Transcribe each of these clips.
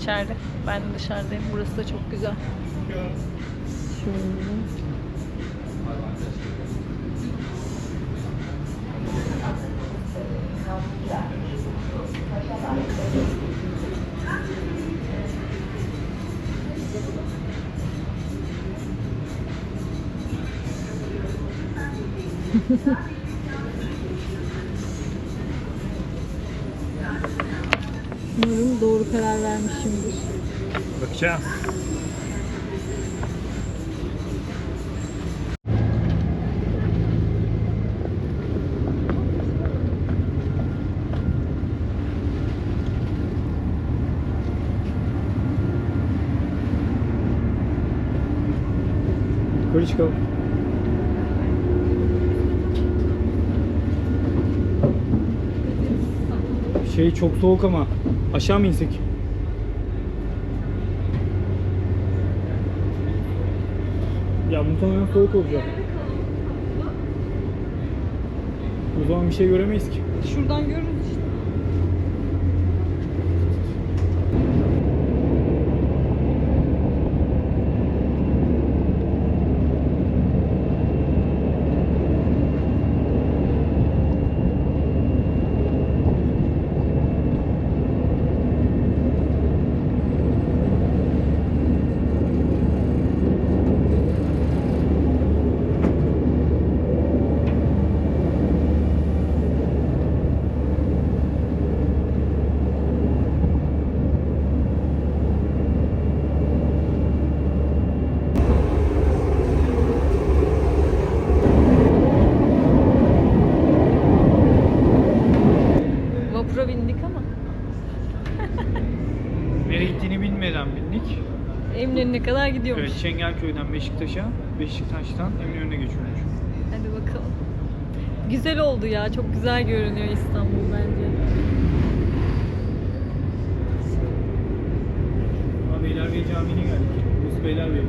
İçeride. Ben de dışarıdayım. Burası da çok güzel. Şöyle. Umarım doğru karar vermişimdir. Bakacağım. Şey çok soğuk ama aşağı mı insek? Ya muhtemelen soğuk olacak. O zaman bir şey göremeyiz ki. Şuradan görürüz işte. Vapura bindik ama Nereye gittiğini bilmeden bindik. Eminönü'ne kadar gidiyormuş. Evet, Çengelköy'den Beşiktaş'a, Beşiktaş'tan Eminönü'ne geçiyormuş. Hadi bakalım. Güzel oldu ya. Çok güzel görünüyor İstanbul bence. Ama Beylerbeyi Camii'ne geldik. Burası Beylerbeyi.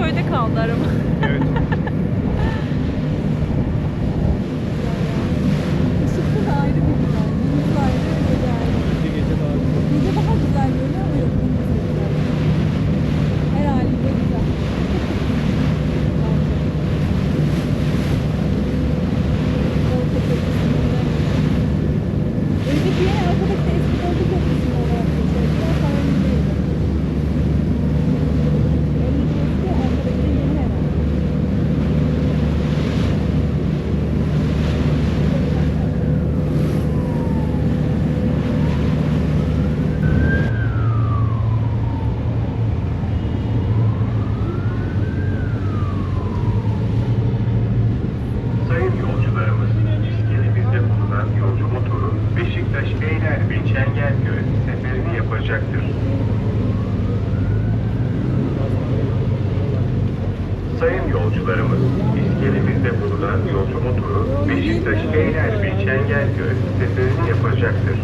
Çengelköy'de kaldı araba. Evet. Işıklı da ayrı bir güzel. Gündüz ayrı bir güzel. Bir gece daha güzel. Gece daha güzel görünüyor ama yok gündüz de güzel. Her haliyle güzel. Orta köprüsünde. Önceki yeni arkadaki de eski orta köprüsünde olarak geçiyor. Biraz daha önündeydi. Öndeki eski, arkadaki de yeni herhalde. Sayın yolcularımız, iskelemizde bulunan yolcu motoru Beşiktaş Beylerbeyi Çengelköy seferini yapacaktır. Sayın yolcularımız, iskelemizde bulunan yolcu motoru Beşiktaş Beylerbeyi Çengelköy seferini yapacaktır.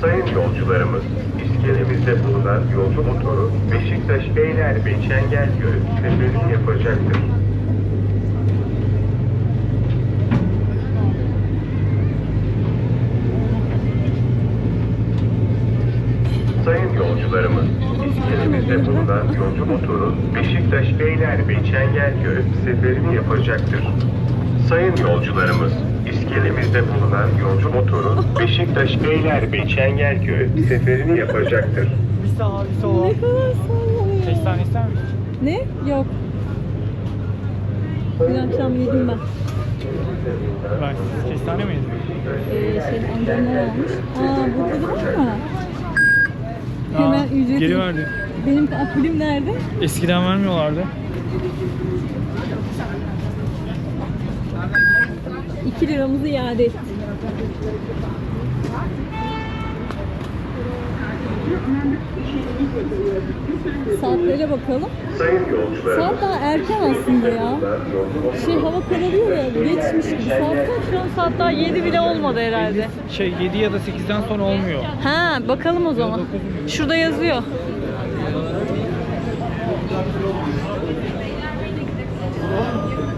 Sayın yolcularımız, iskelemizde bulunan yolcu motoru Beşiktaş Beylerbeyi Çengelköy seferini yapacaktır. Sayın yolcularımız, iskelemizde bulunan yolcu motoru Beşiktaş Beylerbeyi Çengelköy seferini yapacaktır. Sayın yolcularımız, iskelemizde bulunan yolcu motoru Beşiktaş Beylerbeyi Çengelköy seferini yapacaktır. Bir sağa bir sola. Ne kadar sallanıyor. Beş tane ister misin? Ne? Yok. Dün akşam yedim ben. Ben kestane mi yedim? Ee, şey amcamlar almış. Aa burada da var mı? Hemen Aa, ücreti. Geri verdi. Benim apulim nerede? Eskiden vermiyorlardı. 2 liramızı iade ettik. Saatlere bakalım. Saat daha erken aslında ya. Şey hava kararıyor ya. Geçmiş gibi. Saat kaç? Şu an saat daha 7 bile olmadı herhalde. Şey 7 ya da 8'den sonra olmuyor. Ha bakalım o zaman. Şurada yazıyor.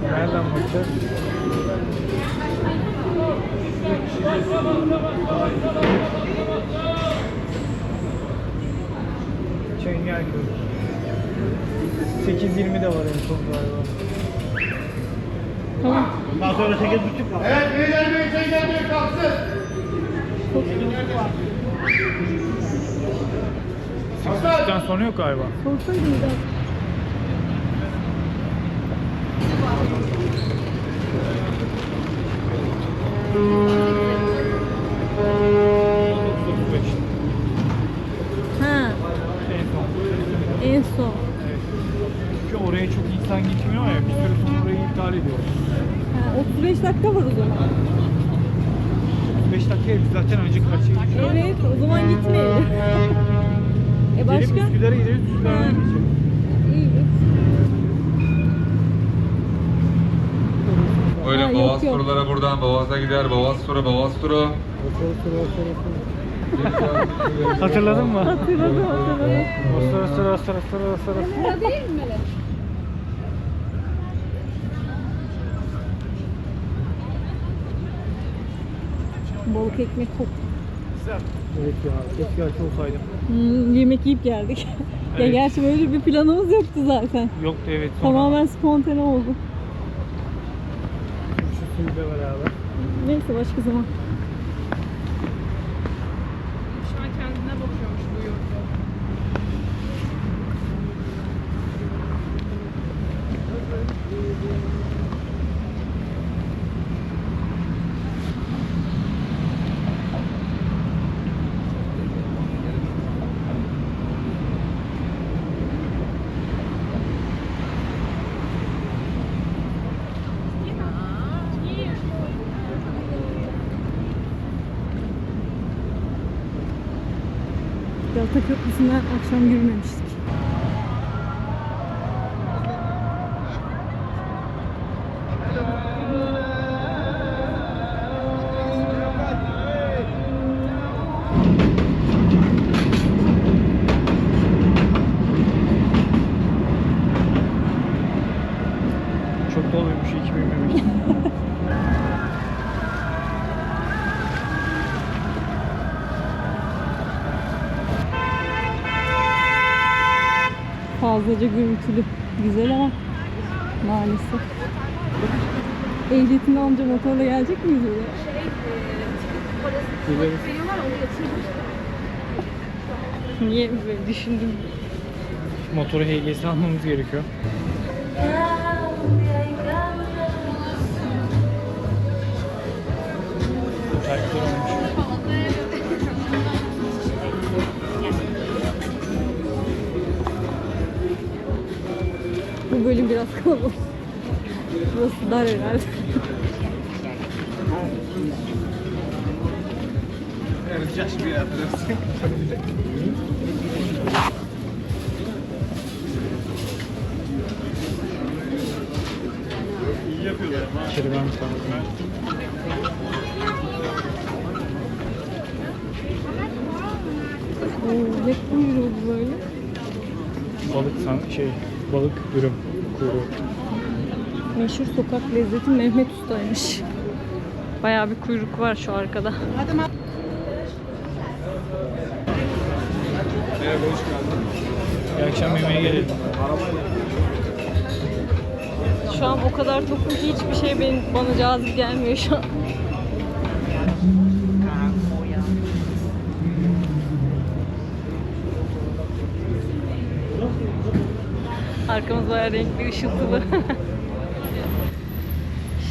Nereden bakacağız? Çengelköy. 8.20 de var en son galiba. Tamam. Ondan sonra 8.30 var. Evet, beyler bey, beyler bey kalksın. Sekiz sonra yok galiba. Sorsaydım bir daha. 45 dakika var o zaman. 45 dakika biz zaten önce kaçıyor. Evet o zaman gitmeyelim. e başka? Gelip Üsküdar'a gideriz Üsküdar'a gideceğiz. Öyle Boğaz yok. turlara buradan Boğaz'a gider. Boğaz turu, Boğaz turu. Hatırladın mı? Hatırladım hatırladım. Ostra ostra ostra ostra ostra. Değil mi? Balık ekmek kok. Evet ya, keşke aç olsaydım. Hmm, yemek yiyip geldik. ya Evet. gerçi böyle bir planımız yoktu zaten. Yoktu evet. Sonra Tamamen spontane oldu. Şu suyla beraber. Neyse başka zaman. Şu an kendine bakıyormuş bu yolcu. Galata Köprüsü'nden akşam yürümemiştik. Fazlaca gürültülü. Güzel ama maalesef. Ehliyetini alınca motorla gelecek miyiz oraya? Gideriz. Niye böyle düşündüm? Motoru HGS almamız gerekiyor. Bölüm biraz kalabalık. Burası dar herhalde. İçeri ben bir tane. Oo, ne kuyruğu bu böyle? Balık san şey balık dürüm kuyruğu. Meşhur sokak lezzeti Mehmet Usta'ymış. Bayağı bir kuyruk var şu arkada. Bir akşam yemeğe gelelim. Şu an o kadar tokum ki hiçbir şey benim, bana cazip gelmiyor şu an. Arkamız bayağı renkli, ışıltılı.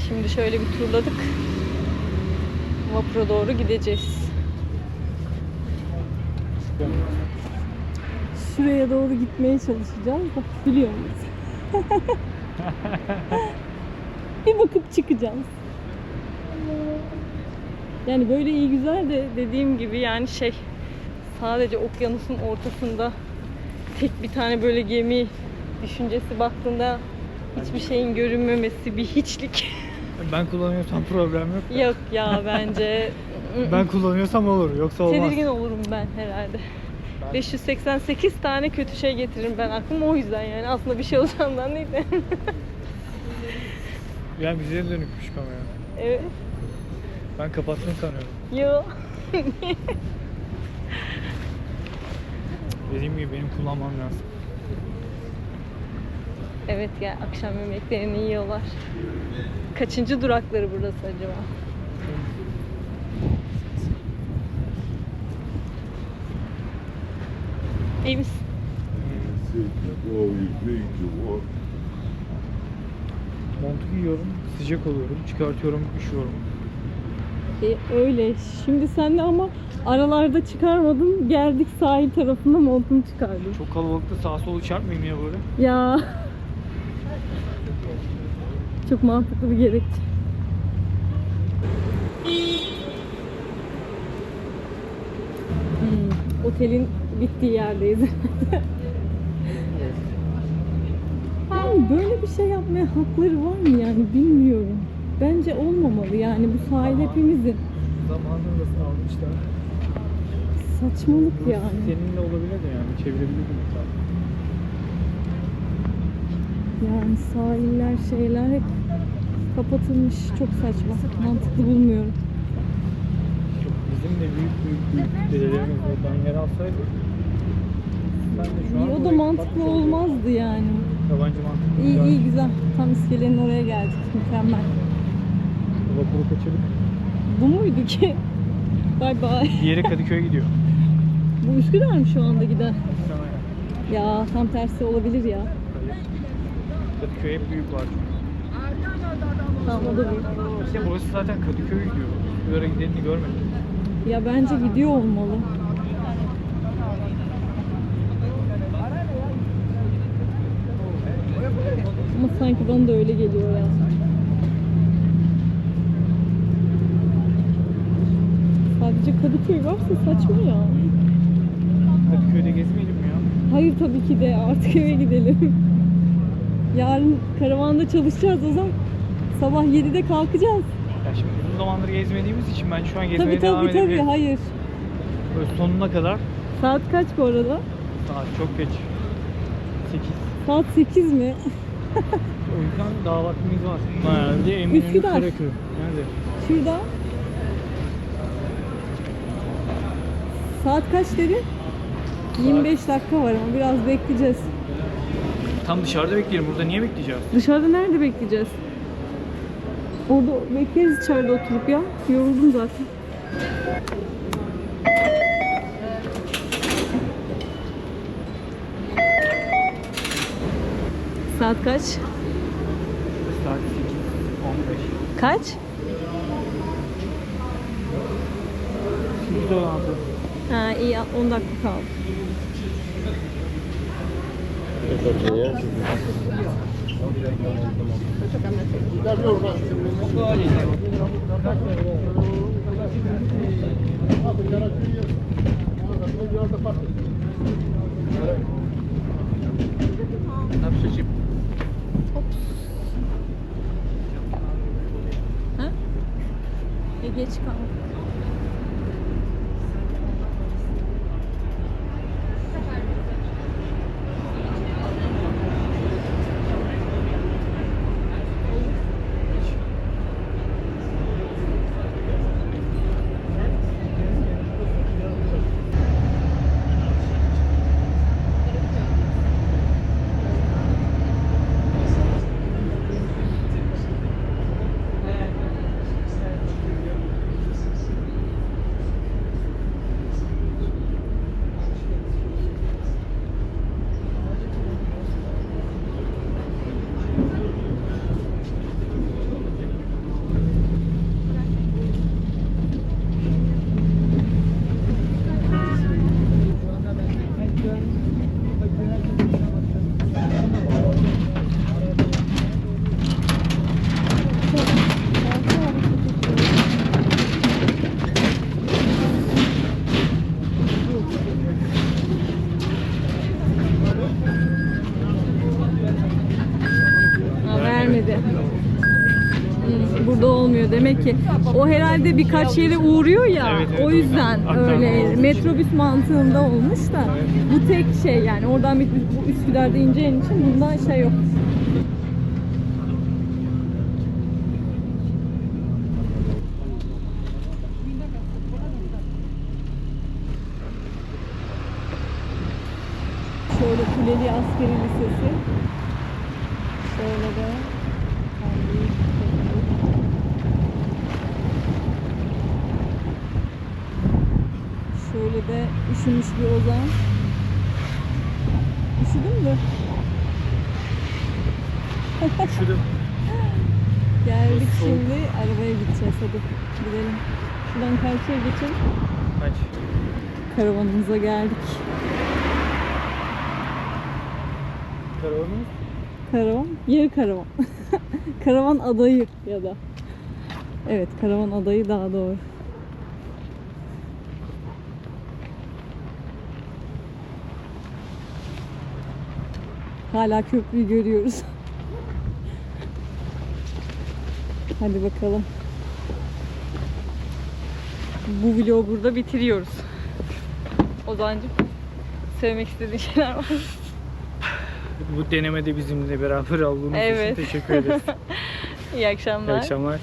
Şimdi şöyle bir turladık. Vapura doğru gideceğiz. Şuraya doğru gitmeye çalışacağız da biliyor muyuz? bir bakıp çıkacağız. Yani böyle iyi güzel de dediğim gibi yani şey sadece okyanusun ortasında tek bir tane böyle gemi düşüncesi baktığında hiçbir şeyin görünmemesi bir hiçlik. Ben kullanıyorsam problem yok. Yok ya bence. Ben kullanıyorsam olur yoksa olmaz. Tedirgin olurum ben herhalde. 588 tane kötü şey getiririm ben aklıma o yüzden yani aslında bir şey olacağından değil de. Yani bize dönükmüş kamera. evet. Ben kapattım sanıyorum. Yo. Dediğim gibi benim kullanmam lazım. Evet ya akşam yemeklerini yiyorlar. Kaçıncı durakları burası acaba? İyi misin? Montu giyiyorum, sıcak oluyorum, çıkartıyorum, üşüyorum. E, öyle. Şimdi sen de ama aralarda çıkarmadın. Geldik sahil tarafına montunu çıkardın. Çok kalabalıkta sağa solu çarpmayayım ya böyle. Ya. Çok mantıklı bir gerekçe. Hmm, otelin bittiği yerdeyiz. Yani böyle bir şey yapmaya hakları var mı yani bilmiyorum. Bence olmamalı yani bu sahil hepimizin. Zamanında almışlar? Saçmalık yani. Seninle olabilir de yani çevirebilirdim. Yani sahiller şeyler hep kapatılmış. Çok saçma. Mantıklı bulmuyorum. Bizim de büyük büyük büyük dedelerimiz buradan yer alsaydı ben de şu an o da mantıklı olmazdı yani. Yabancı mantıklı. İyi iyi güzel. Tam iskelenin oraya geldik. Mükemmel. Vapuru kaçırdık. Bu muydu ki? Bay bay. Diğeri Kadıköy'e gidiyor. Bu Üsküdar mı şu anda giden? Ya tam tersi olabilir ya. Kadıköy hep büyük var. Tamam o da büyük. İşte burası zaten Kadıköy'e gidiyor. Üsküdar'a gidenini görmedim. Ya bence gidiyor olmalı. Ama sanki bana da öyle geliyor ya. Sadece Kadıköy varsa saçma ya. Kadıköy'de gezmeyelim ya? Hayır tabii ki de artık eve gidelim. Yarın karavanda çalışacağız o zaman. Sabah 7'de kalkacağız. Ya şimdi uzun zamandır gezmediğimiz için ben şu an gezmeye Tabii devam tabii tabii edebilirim. hayır. Böyle sonuna kadar. Saat kaç bu arada? Saat çok geç. 8. Saat 8 mi? O yüzden daha vaktimiz var. Herhalde Eminönü Üsküdar. Karaköy. Nerede? Şurada. Saat kaç dedi? 25 dakika var ama biraz bekleyeceğiz. Tam dışarıda bekleyelim. Burada niye bekleyeceğiz? Dışarıda nerede bekleyeceğiz? Orada bekleriz içeride oturup ya. Yoruldum zaten. Saat kaç? Saat 8. 15. Kaç? 8 16. Ha iyi 10 dakika kaldı. Ha? E geç kaldı. Ha, vermedi. Hmm, Burada olmuyor demek ki. O herhalde birkaç yere uğruyor ya. Evet, evet, o yüzden. Aktarma öyle metrobüs mantığında olmuş da. Bu tek şey yani. Oradan bir bu Üsküdar'da ineceğin için bundan şey yok. Şöyle Kuleli Askeri Lisesi. Şöyle de kendi Şöyle de üşümüş bir ozan. Üşüdün mü? Üşüdüm. Geldik Soğuk. şimdi arabaya gideceğiz hadi gidelim. Şuradan karşıya geçelim. Kaç? Karavanımıza geldik. Karavanımız? Karavan, yarı karavan. karavan adayı ya da. Evet, karavan adayı daha doğru. Hala köprüyü görüyoruz. Hadi bakalım. Bu vlogu burada bitiriyoruz. Ozancım söylemek istediğin şeyler var? Bu denemede bizimle beraber olduğunuz Evet. için teşekkür ederiz. İyi akşamlar. İyi akşamlar.